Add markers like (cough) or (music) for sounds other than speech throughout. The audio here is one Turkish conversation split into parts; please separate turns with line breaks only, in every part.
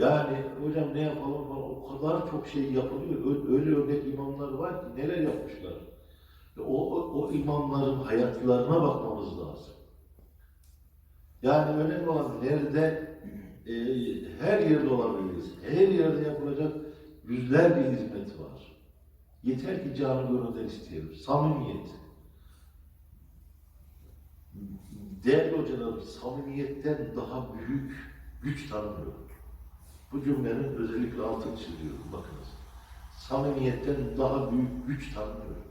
Yani hocam ne yapalım falan o kadar çok şey yapılıyor. Öyle örnek imamlar var ki neler yapmışlar. O, o, o imamların hayatlarına bakmamız lazım. Yani önemli olan nerede e, her yerde olabiliriz. Her yerde yapılacak yüzlerce hizmet var. Yeter ki canı gönülden isteyelim. Samimiyet. Değerli hocalarım, samimiyetten daha büyük güç tanımıyorum. Bu cümlenin özellikle altını çiziyorum. Bakınız. Samimiyetten daha büyük güç tanımıyorum.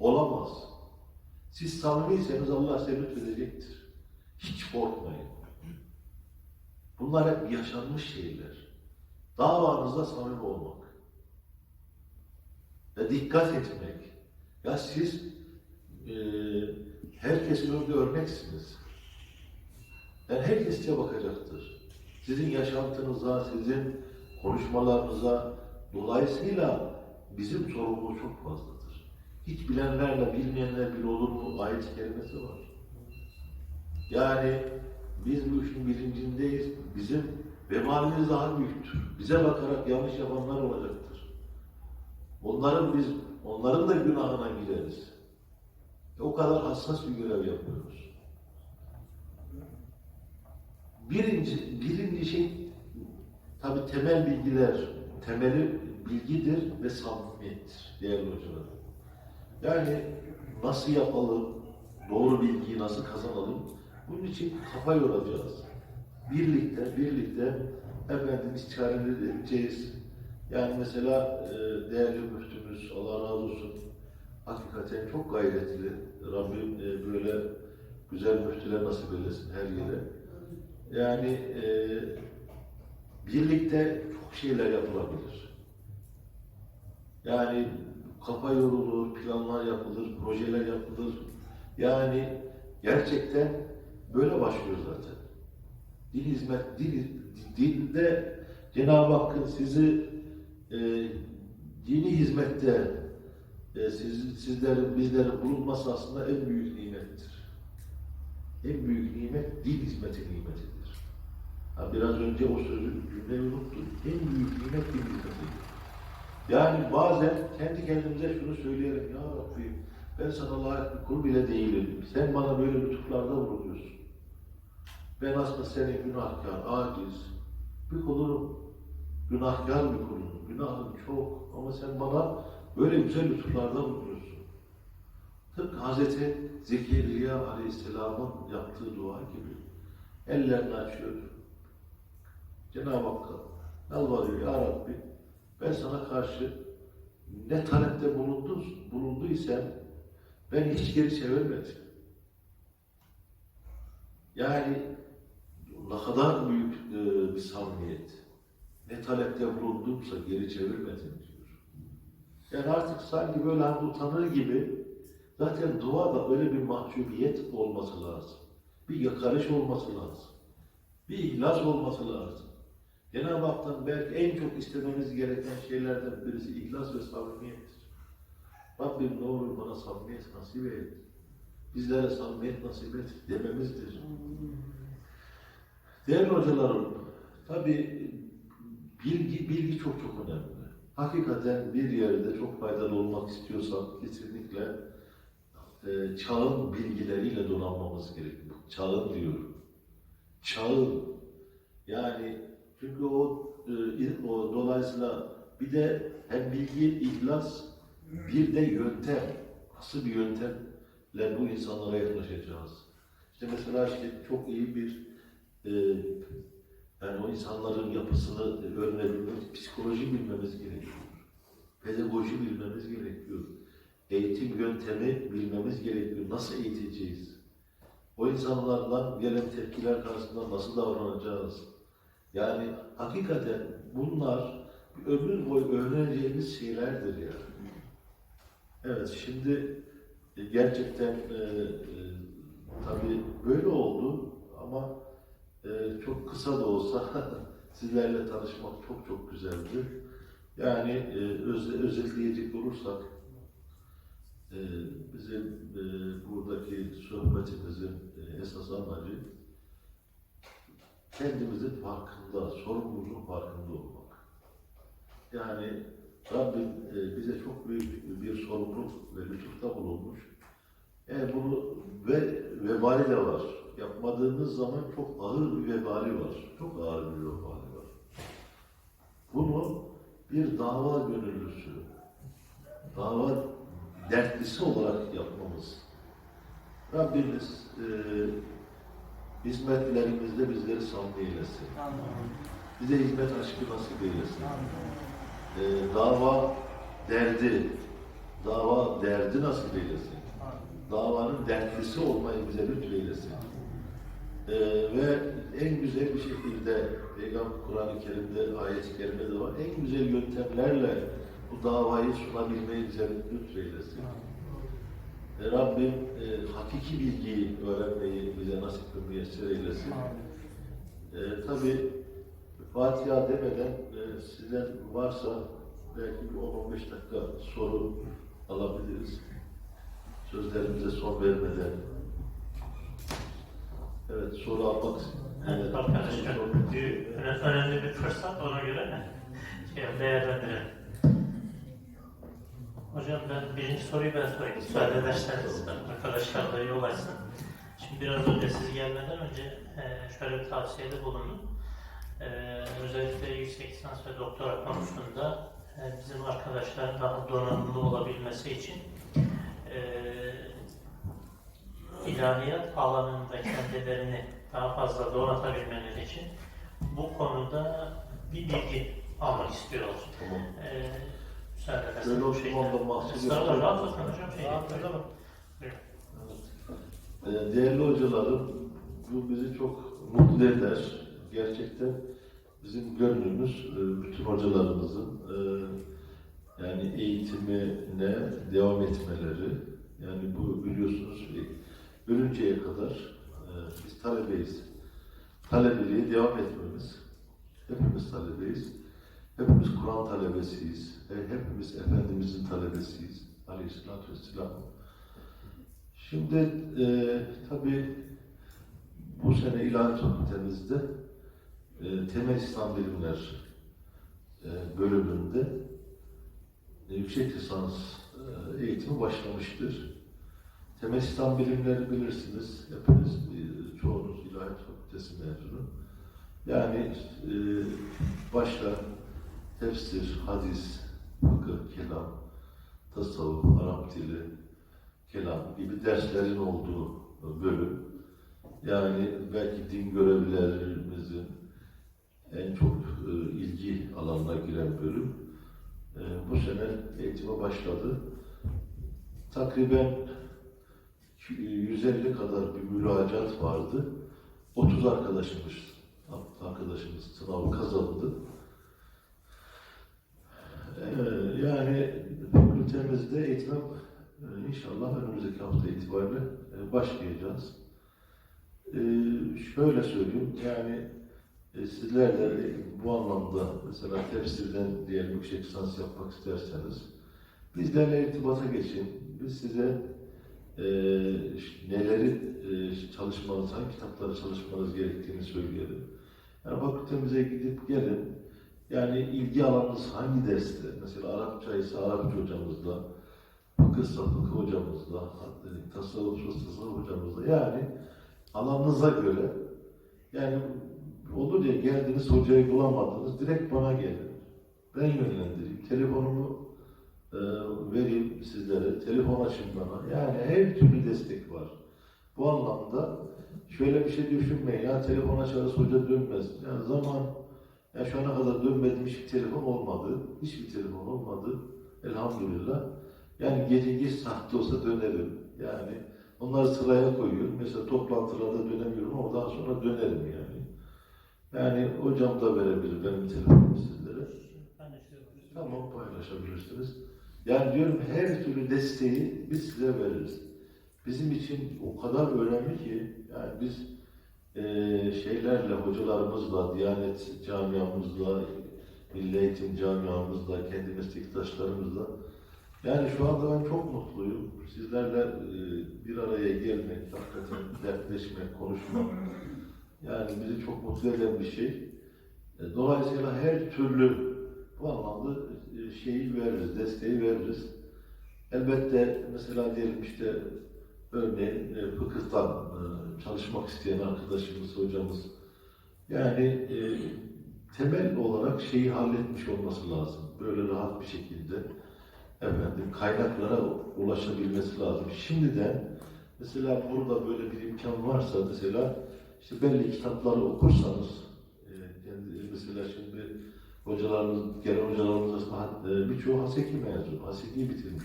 Olamaz. Siz samimiyseniz Allah size lütfedecektir. Hiç korkmayın. Bunlar hep yaşanmış şeyler. Davanızda samimi olmak. Ve dikkat etmek. Ya siz e, herkesin önünde örneksiniz. Yani herkes size bakacaktır. Sizin yaşantınıza, sizin konuşmalarınıza dolayısıyla bizim sorumluluğu çok fazladır. Hiç bilenlerle bilmeyenler bir olur mu? Ayet kelimesi var. Yani biz bu işin bilincindeyiz. Bizim vebalimiz daha büyüktür. Bize bakarak yanlış yapanlar olacaktır. Onların biz, onların da günahına gireriz. O kadar hassas bir görev yapıyoruz. Birinci, birinci şey tabi temel bilgiler, temeli bilgidir ve samimiyettir değerli hocalar. Yani nasıl yapalım, doğru bilgiyi nasıl kazanalım, bunun için kafa yoracağız. Birlikte, birlikte efendim istişareleri edeceğiz. Yani mesela e, değerli müftümüz, Allah razı olsun, hakikaten çok gayretli. Rabbim e, böyle güzel müftüler nasip eylesin her yere. Yani e, birlikte çok şeyler yapılabilir. Yani kafa yorulur, planlar yapılır, projeler yapılır. Yani gerçekten böyle başlıyor zaten. Din hizmet, din, dinde Cenab-ı Hakk'ın sizi e, dini hizmette e, siz, sizlerin, bizlerin bulunması aslında en büyük nimettir. En büyük nimet din hizmeti nimetidir. Ha, biraz önce o sözü cümleyi unuttum. En büyük nimet hizmetidir. Yani bazen kendi kendimize şunu söyleyelim. Ya Rabbi ben sana layık bir kul bile değilim. Sen bana böyle lütuflarda bulunuyorsun. Ben aslında senin günahkar, aciz bir kulunum. Günahkar bir kulunum. Günahım çok ama sen bana böyle güzel lütuflarda bulunuyorsun. Tıpkı Hazreti Zekeriya Aleyhisselam'ın yaptığı dua gibi. Ellerini açıyor. Cenab-ı Hakk'a yalvarıyor. Ya Rabbi ben sana karşı ne talepte bulundun, bulunduysam ben hiç geri çevirmedim. Yani ne kadar büyük e, bir samimiyet. Ne talepte bulundumsa geri çevirmedim diyor. Yani artık sanki böyle utanır gibi zaten duada böyle bir mahcubiyet olması lazım. Bir yakarış olması lazım. Bir ihlas olması lazım. Cenab-ı Hak'tan belki en çok istememiz gereken şeylerden birisi ihlas ve samimiyettir. Rabbim ne olur bana samimiyet nasip et. Bizlere samimiyet nasip et dememizdir. Değerli hocalarım, tabi bilgi, bilgi çok çok önemli. Hakikaten bir yerde çok faydalı olmak istiyorsan kesinlikle e, çağın bilgileriyle donanmamız gerekiyor. Çağın diyorum. Çağın. Yani çünkü o, e, o dolayısıyla bir de hem bilgi, ihlas, bir de yöntem. Nasıl bir yöntemle bu insanlara yaklaşacağız? İşte mesela işte çok iyi bir e, yani o insanların yapısını öğrenebilmemiz, psikoloji bilmemiz gerekiyor. Pedagoji bilmemiz gerekiyor. Eğitim yöntemi bilmemiz gerekiyor. Nasıl eğiteceğiz? O insanlardan gelen tepkiler karşısında nasıl davranacağız? Yani hakikaten bunlar ömür boyu öğreneceğimiz şeylerdir ya. Evet şimdi e, gerçekten e, e, tabii böyle oldu ama e, çok kısa da olsa (laughs) sizlerle tanışmak çok çok güzeldi. Yani e, öz, özetleyecek olursak e, bizim e, buradaki sohbetimizin e, esas amacı kendimizin farkında, sorumluluğun farkında olmak. Yani Rabbim e, bize çok büyük bir sorumluluk ve lütufta bulunmuş. Yani bunu ve vebali de var. Yapmadığınız zaman çok ağır bir vebali var. Çok ağır bir vebali var. Bunu bir dava gönüllüsü, dava dertlisi olarak yapmamız. Rabbimiz e, hizmetlerimizde bizleri samimi eylesin. Bize hizmet aşkı nasip eylesin. E, dava derdi, dava derdi nasip eylesin. Davanın dertlisi olmayı bize lütfeylesin. E, ve en güzel bir şekilde Peygamber Kur'an-ı Kerim'de, ayet-i kerimede var. En güzel yöntemlerle bu davayı sunabilmeyi bize lütfeylesin. E, Rabbim e, hakiki bilgiyi öğrenmeyi bize nasip ve müyesser eylesin. E, Tabi Fatiha demeden e, sizden varsa belki bir 10-15 dakika soru alabiliriz. Sözlerimize son vermeden. Evet, soru almak
Evet, arkadaşlar, önemli bir fırsat ona göre şey, değerlendirelim. Hocam ben birinci soruyu ben sorayım. Müsaade ederseniz arkadaşlar da yol açsın. Şimdi biraz önce siz gelmeden önce e, şöyle bir tavsiyede bulundum. E, özellikle yüksek lisans ve doktora konusunda e, bizim arkadaşlar daha donanımlı olabilmesi için ilahiyat alanında kendilerini daha fazla donatabilmeleri için bu konuda bir bilgi almak istiyoruz.
Tamam.
Ee,
Böyle olsun,
şekilde.
ondan bahsediyoruz.
Estağfurullah, rahat olun hocam. Şey,
Rahat olun.
Ee, Değerli hocalarım, bu bizi çok mutlu eder. Gerçekten bizim gönlümüz, e, bütün hocalarımızın e, yani eğitimine devam etmeleri, yani bu biliyorsunuz e, ölünceye kadar e, biz talebeyiz. Talebeliğe devam etmemiz, hepimiz talebeyiz. Hepimiz Kur'an talebesiyiz. E, Hepimiz Efendimizin talebesiyiz. Aleyhisselatü Vesselam. Şimdi e, tabii bu sene İlahiyat Fakültemizde e, Temel İslam Bilimler e, bölümünde e, yüksek lisans e, eğitimi başlamıştır. Temel İslam Bilimleri bilirsiniz. Hepiniz, e, çoğunuz İlahiyat Fakültesi mezunu. Yani e, başta tefsir, hadis, fıkıh, kelam, tasavvuf, Arap dili, kelam gibi derslerin olduğu bölüm. Yani belki din görevlilerimizin en çok e, ilgi alanına giren bölüm. E, bu sene eğitime başladı. Takriben 150 kadar bir müracaat vardı. 30 arkadaşımız arkadaşımız sınavı kazandı. Yani fakültemizde eğitime e, inşallah önümüzdeki hafta itibariyle e, başlayacağız. Ee, şöyle söyleyeyim, yani e, sizler de bu anlamda mesela tefsirden diyelim yüksek lisans yapmak isterseniz bizlerle irtibata geçin. Biz size e, neleri e, çalışmanız, hangi kitapları çalışmanız gerektiğini söyleyelim. Yani fakültemize gidip gelin. Yani ilgi alanınız hangi derste? Mesela Arapça ise Arapça hocamızla, fıkıhsa fıkıh hocamızla, tasavvuf tasavvuf hocamızla. Yani alanınıza göre yani olur ya geldiniz hocayı bulamadınız direkt bana gelin. Ben yönlendireyim. Telefonumu e, vereyim sizlere. Telefon açın bana. Yani her türlü destek var. Bu anlamda şöyle bir şey düşünmeyin. Ya telefon açarız hoca dönmez. Yani zaman ya şu ana kadar dönmediğim hiçbir telefon olmadı. Hiçbir telefon olmadı. Elhamdülillah. Yani gece geç olsa dönerim. Yani onları sıraya koyuyorum. Mesela toplantılarda dönemiyorum ama daha sonra dönerim yani. Yani hocam da verebilir benim telefonumu sizlere. Tamam paylaşabilirsiniz. Yani diyorum her türlü desteği biz size veririz. Bizim için o kadar önemli ki yani biz eee, şeylerle, hocalarımızla, Diyanet camiamızla, Milli Eğitim camiamızla, kendi meslektaşlarımızla yani şu anda ben çok mutluyum. Sizlerle eee, bir araya gelmek, hakikaten dertleşmek, konuşmak Yani bizi çok mutlu eden bir şey. E, Dolayısıyla her türlü bu anlamda e, şeyi veririz, desteği veririz. Elbette mesela diyelim işte örneğin e, fıkıhtan e, çalışmak isteyen arkadaşımız, hocamız yani e, temel olarak şeyi halletmiş olması lazım. Böyle rahat bir şekilde efendim kaynaklara ulaşabilmesi lazım. Şimdiden mesela burada böyle bir imkan varsa mesela işte belli kitapları okursanız e, kendi, mesela şimdi hocalarımız, gelen hocalarımız arasında e, birçoğu Haseki mezun, Haseki'yi bitirmiş.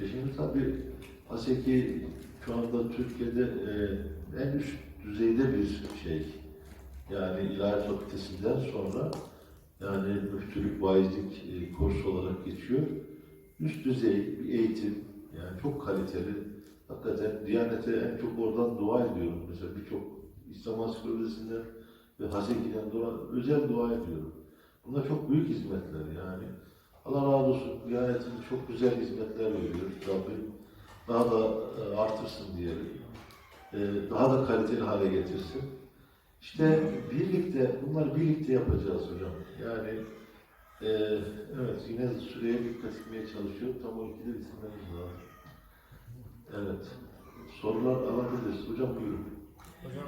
E şimdi tabii Haseki şu anda Türkiye'de e, en üst düzeyde bir şey. Yani İlahiyat Fakültesinden sonra yani müftülük, vaizlik e, kursu olarak geçiyor. Üst düzey bir eğitim, yani çok kaliteli. Hakikaten Diyanet'e en çok oradan dua ediyorum. Mesela birçok İslam Ansiklopedisinden ve Haseki'den dua, özel dua ediyorum. Bunlar çok büyük hizmetler yani. Allah razı olsun. Diyanet'in çok güzel hizmetler veriyor. Rabbim daha da e, artırsın diyelim. E, Daha da kaliteli hale getirsin. İşte birlikte, bunları birlikte yapacağız hocam. Yani e, evet yine süreye dikkat etmeye çalışıyorum. Tam 12'de bitirmemiz lazım. Evet. Sorular alabiliriz. Hocam buyurun.
Hocam,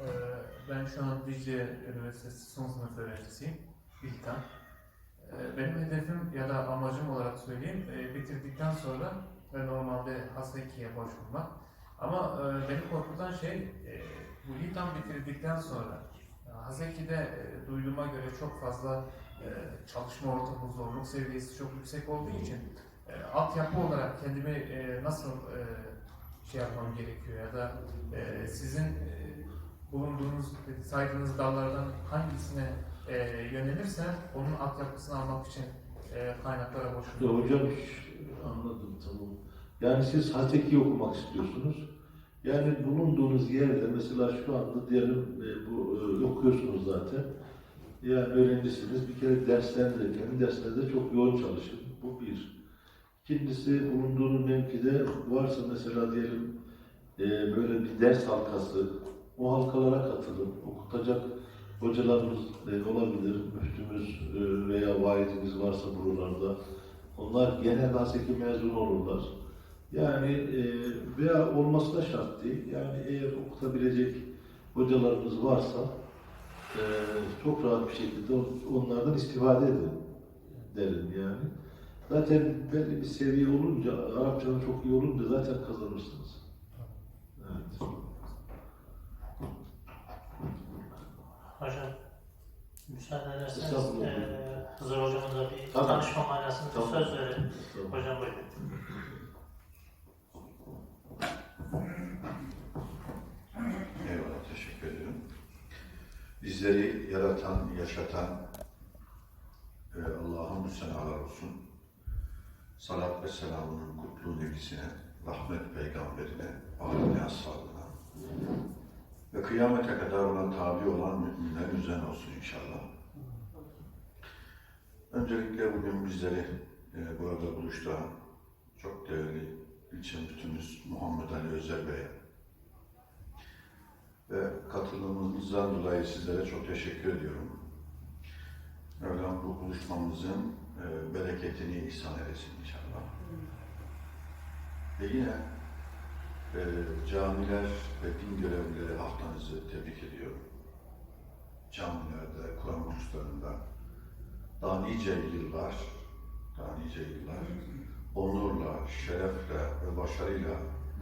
eee, ben şu an Dicle Üniversitesi son sınıf öğrencisiyim. İlkan. Eee, Benim hedefim ya da amacım olarak söyleyeyim, eee, bitirdikten sonra ve normalde Haseki'ye başvurmak. Ama eee, beni korkutan şey, eee, bu İlkan bitirdikten sonra e, Haseki'de eee, duyduğuma göre çok fazla eee, çalışma ortamı, zorluk seviyesi çok yüksek olduğu için eee, altyapı olarak kendimi eee, nasıl şey yapmam gerekiyor ya da sizin e, bulunduğunuz, saydığınız dallardan hangisine e, yönelirsem onun altyapısını almak için e, kaynaklara başvuruyorum.
hocam anladım tamam. Yani siz Hateki okumak istiyorsunuz. Yani bulunduğunuz yerde mesela şu anda diyelim e, bu e, okuyorsunuz zaten. Yani öğrencisiniz. Bir kere derslerinde, kendi derslerinizde çok yoğun çalışın. Bu bir. İkincisi bulunduğunuz mevkide varsa mesela diyelim e, böyle bir ders halkası, o halkalara katılın. Okutacak hocalarımız e, olabilir, müftümüz e, veya vaizimiz varsa buralarda. Onlar genel haseki mezun olurlar. Yani e, veya olması da şart değil. Yani eğer okutabilecek hocalarımız varsa çok rahat bir şekilde on- onlardan istifade edin derim yani. Zaten belli bir seviye olunca, Arapçanın çok iyi olunca zaten kazanırsınız. Evet.
Hocam müsaade ederseniz
Estağfurullah.
eee Hızır hocamıza bir
Tamam.
tanışma manasında
Tamam.
söz verelim.
Tamam.
Hocam buyurun.
Eyvallah, teşekkür ediyorum. Bizleri yaratan, yaşatan e, Allah'a müsenalar olsun. Salat ve selamının kutlu nebisine, rahmet peygamberine, aline ashabına kıyamete kadar ona tabi olan müminler üzerine olsun inşallah. Öncelikle bugün bizleri e, burada buluşturan çok değerli ilçe müftümüz Muhammed Ali Özer Bey'e ve katılımınızdan dolayı sizlere çok teşekkür ediyorum. Mevlam bu buluşmamızın e, bereketini ihsan eylesin inşallah. Ve yine e, camiler ve din görevlileri haftanızı tebrik ediyorum. Camilerde, Kur'an kurslarında daha nice yıllar, daha nice yıllar onurla, şerefle ve başarıyla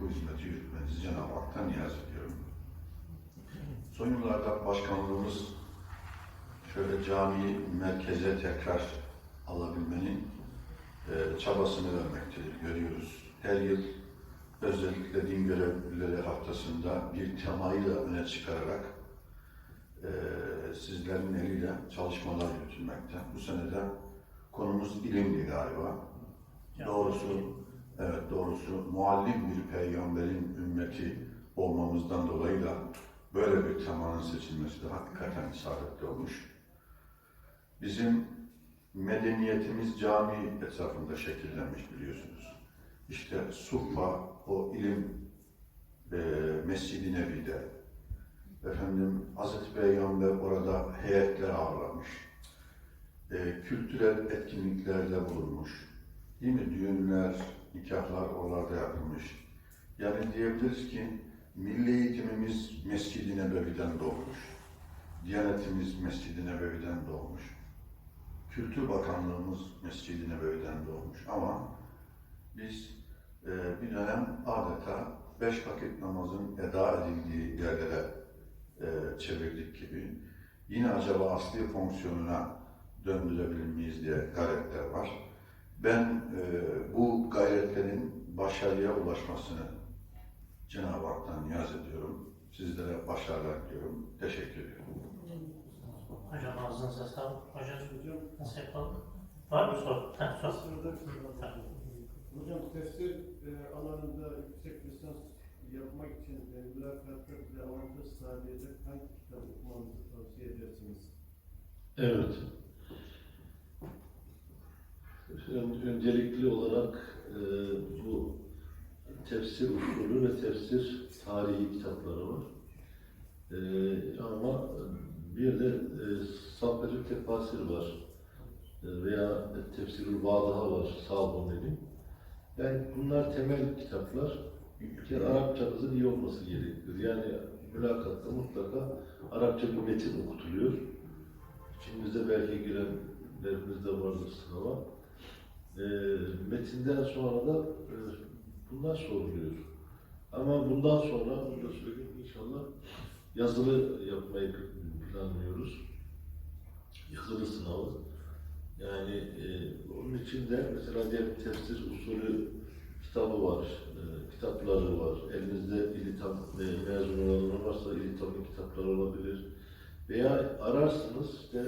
bu hizmeti yürütmenizi Cenab-ı Hak'tan niyaz ediyorum. Son yıllarda başkanlığımız şöyle camiyi merkeze tekrar alabilmenin e, çabasını vermektedir, görüyoruz. Her yıl özellikle din görevlileri haftasında bir temayı da öne çıkararak e, sizlerin eliyle çalışmalar yürütülmekte. Bu senede konumuz ilimdi galiba. Doğrusu, evet doğrusu muallim bir peygamberin ümmeti olmamızdan dolayı da böyle bir temanın seçilmesi de hakikaten isabetli olmuş. Bizim medeniyetimiz cami etrafında şekillenmiş biliyorsunuz. İşte Suffa, o ilim e, Mescid-i Nebi'de, Efendim Hazreti Peygamber orada heyetler ağırlamış. E, kültürel etkinliklerde bulunmuş. Değil mi? Düğünler, nikahlar oralarda yapılmış. Yani diyebiliriz ki milli eğitimimiz Mescid-i Nebevi'den doğmuş. Diyanetimiz Mescid-i Nebevi'den doğmuş. Kültür Bakanlığımız Mescid-i Nebevi'den doğmuş. Ama biz e, bir dönem adeta beş vakit namazın eda edildiği yerlere e, çevirdik gibi. Yine acaba asli fonksiyonuna döndürebilir miyiz diye gayretler var. Ben e, bu gayretlerin başarıya ulaşmasını Cenab-ı Hak'tan niyaz ediyorum. Sizlere başarılar diliyorum. Teşekkür ediyorum.
Hocam ağzınıza sağlık. Hocam nasıl yapalım? Var mı soru? Ha, sor.
Hocam tefsir e, alanında yüksek lisans yapmak için e, mülakatta bize avantaj sağlayacak hangi kitap okumanızı tavsiye edersiniz?
Evet. Ön- Öncelikli olarak e, bu tefsir usulü ve tefsir tarihi kitapları var. E, ama bir de e, Sabbeli Tefasir var. E, veya Tefsirül Vadaha var Salboni'nin. Yani bunlar temel kitaplar. Bir kere Arapçanızın iyi olması gerekiyor. Yani mülakatta mutlaka Arapça bir metin okutuluyor. İçimizde belki girenlerimiz de vardır sınava. E, metinden sonra da e, bunlar soruluyor. Ama bundan sonra, bunu da söyleyeyim inşallah yazılı yapmayı planlıyoruz. Yazılı sınavı. Yani e, onun için de mesela diyelim tefsir usulü kitabı var, e, kitapları var. Elinizde İlitam e, mezun olanlar varsa İlitam'ın kitapları olabilir. Veya ararsınız işte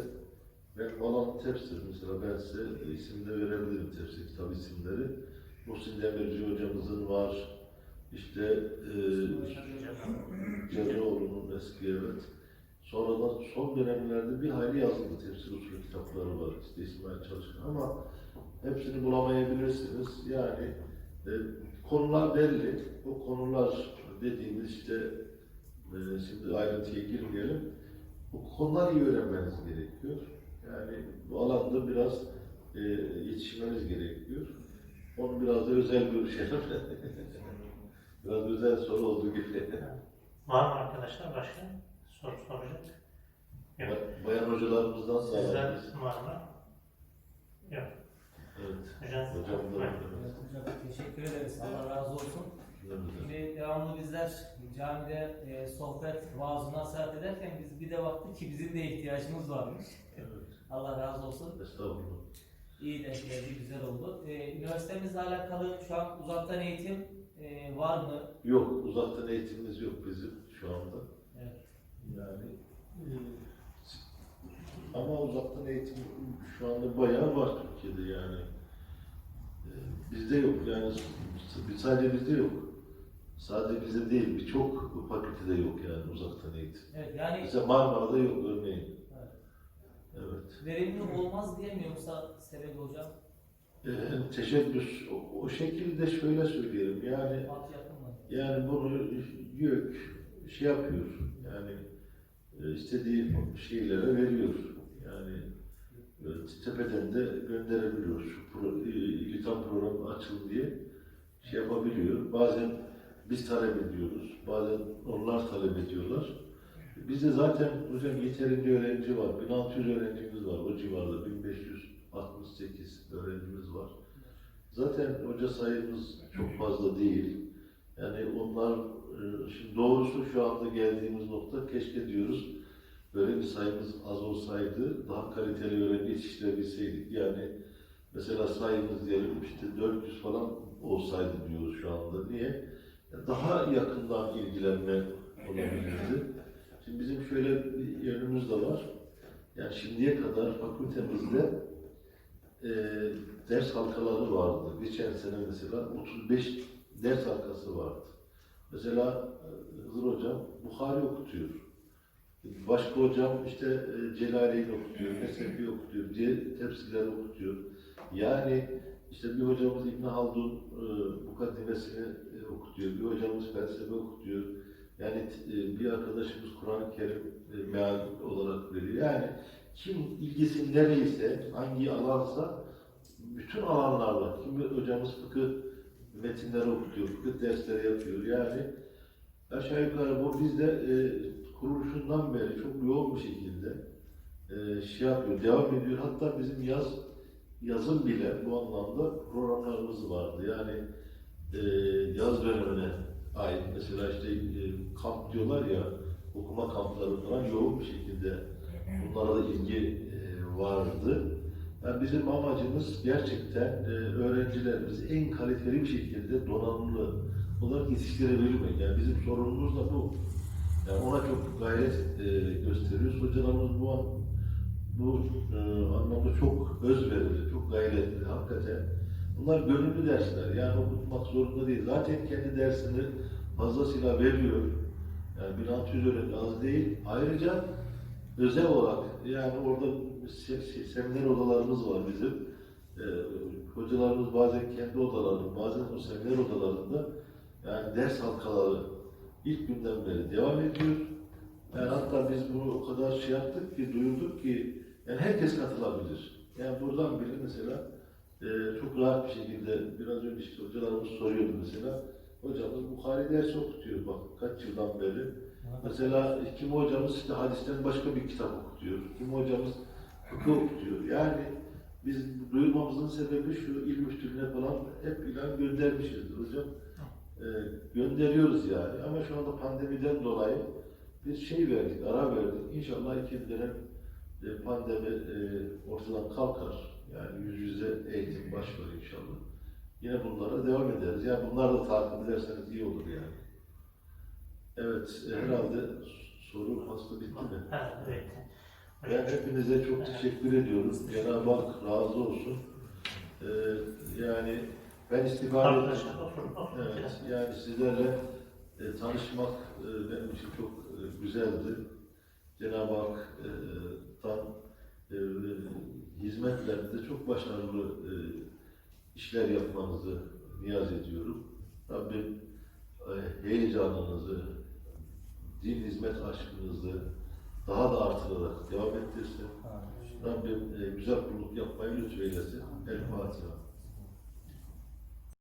ben falan tefsir mesela ben size isim de verebilirim tefsir kitap isimleri. Muhsin Demirci hocamızın var. İşte e, Cerrahoğlu'nun eski evet. Sonradan son dönemlerde bir hayli yazılı tefsir usulü kitapları var. İşte İsmail Çalışkan ama hepsini bulamayabilirsiniz. Yani e, konular belli. O konular dediğimiz işte e, şimdi ayrıntıya girmeyelim. Bu konular iyi öğrenmeniz gerekiyor. Yani bu alanda biraz e, yetişmeniz gerekiyor. Onu biraz da özel görüşelim. (laughs) biraz özel soru olduğu gibi.
Var mı arkadaşlar başka soru soracak? Yok.
Ba- Bayan hocalarımızdan da
Sizler
alabiliriz.
var mı? Yok.
Evet.
Hocam,
Hocam da.
Evet hocam teşekkür ederiz. Allah razı olsun. Şimdi devamlı bizler camide e, sohbet, vaaz, nasihat ederken biz bir de baktık ki bizim de ihtiyacımız varmış.
Evet.
Allah razı olsun.
Estağfurullah.
İyi denk geldi, güzel oldu. E, üniversitemizle alakalı şu an uzaktan eğitim e, var mı?
Yok, uzaktan eğitimimiz yok bizim şu anda. Yani e, ama uzaktan eğitim şu anda bayağı var Türkiye'de yani. E, Bizde yok yani sadece bizde yok. Sadece bizde değil birçok fakültede yok yani uzaktan eğitim.
Evet yani
Mesela Marmara'da yok örneğin.
Evet.
Evet.
verimli olmaz diyemiyor musa sebebi hocam?
E, teşebbüs o, o şekilde şöyle söyleyelim yani? Yani bunu YÖK şey yapıyor. Yani istediği şeylere veriyor. Yani e, tepeden de gönderebiliyor. Pro, e, İlitan programı açıl diye şey yapabiliyor. Bazen biz talep ediyoruz. Bazen onlar talep ediyorlar. Bizde zaten hocam yeterince öğrenci var. 1600 öğrencimiz var o civarda. 1568 öğrencimiz var. Zaten hoca sayımız çok fazla değil. Yani onlar, e, doğrusu şu anda geldiğimiz nokta keşke diyoruz böyle bir sayımız az olsaydı daha kaliteli öğrenci yetiştirebilseydik. Yani mesela sayımız diyelim işte 400 falan olsaydı diyoruz şu anda. Niye? Daha yakından ilgilenme olabilirdi. Şimdi bizim şöyle bir yönümüz de var. Yani şimdiye kadar fakültemizde e, ders halkaları vardı. Geçen sene mesela 35 ders halkası vardı. Mesela e, Hızır Hocam Bukhari okutuyor. Başka hocam işte e, Celaleyn okutuyor, Nesefi okutuyor, diğer tefsirler okutuyor. Yani işte bir hocamız İbn Haldun e, mukaddimesini e, okutuyor, bir hocamız felsefe okutuyor, Yani bir arkadaşımız Kur'an-ı Kerim e, meal olarak veriyor. Yani kim ilgisi nereyse, hangi alansa bütün alanlarda. Kimi hocamız fıkıh metinleri okutuyor, fıkıh dersleri yapıyor. Yani aşağı yukarı bu bizde e, kuruluşundan beri çok yoğun bir şekilde e, şey yapıyor, devam ediyor. Hatta bizim yaz yazın bile bu anlamda programlarımız vardı. Yani e, yaz dönemine ait mesela işte e, kamp diyorlar ya okuma kampları falan yoğun bir şekilde bunlara da ilgi e, vardı. Yani bizim amacımız gerçekten e, öğrencilerimizi en kaliteli bir şekilde donanımlı olarak yetiştirebilmek. Yani bizim sorunumuz da bu. Yani ona çok gayret e, gösteriyoruz. Hocalarımız bu an, bu e, anlamda çok özverili, çok gayretli hakikaten. Bunlar gönüllü dersler. Yani okutmak zorunda değil. Zaten kendi dersini fazlasıyla veriyor. Yani 1600 öğrenci az değil. Ayrıca özel olarak yani orada seminer odalarımız var bizim. Ee, hocalarımız bazen kendi odalarında, bazen o seminer odalarında yani ders halkaları ilk günden beri devam ediyor. Yani hatta biz bunu o kadar şey yaptık ki, duyurduk ki yani herkes katılabilir. Yani buradan biri mesela e, çok rahat bir şekilde biraz önce işte hocalarımız soruyordu mesela. Hocamız Bukhari dersi okutuyor bak kaç yıldan beri. Mesela kim hocamız işte hadisten başka bir kitap okutuyor. Kim hocamız fıkıh okutuyor. Yani biz duyurmamızın sebebi şu il müftülüğüne falan hep ilan göndermişizdir hocam. Ee, gönderiyoruz yani ama şu anda pandemiden dolayı bir şey verdik, ara verdik. İnşallah ikinci dönem e, pandemi e, ortadan kalkar. Yani yüz yüze eğitim başlar inşallah. Yine bunlara devam ederiz. Yani bunlar da takip ederseniz iyi olur yani. Evet, e, herhalde soru faslı bitti mi?
Evet.
Ben hepinize çok teşekkür ediyorum. Cenab-ı Hak razı olsun. Ee, yani ben
oturun.
Evet, yani sizlerle e, tanışmak e, benim için çok e, güzeldi. Cenab-ı Hak'tan e, hizmetlerinde çok başarılı e, işler yapmanızı niyaz ediyorum. Rabbim e, heyecanınızı, din hizmet aşkınızı daha da artırarak devam ettirsin. Rabbim e, güzel kulluk yapmayı lütfeylesin. El Fatiha.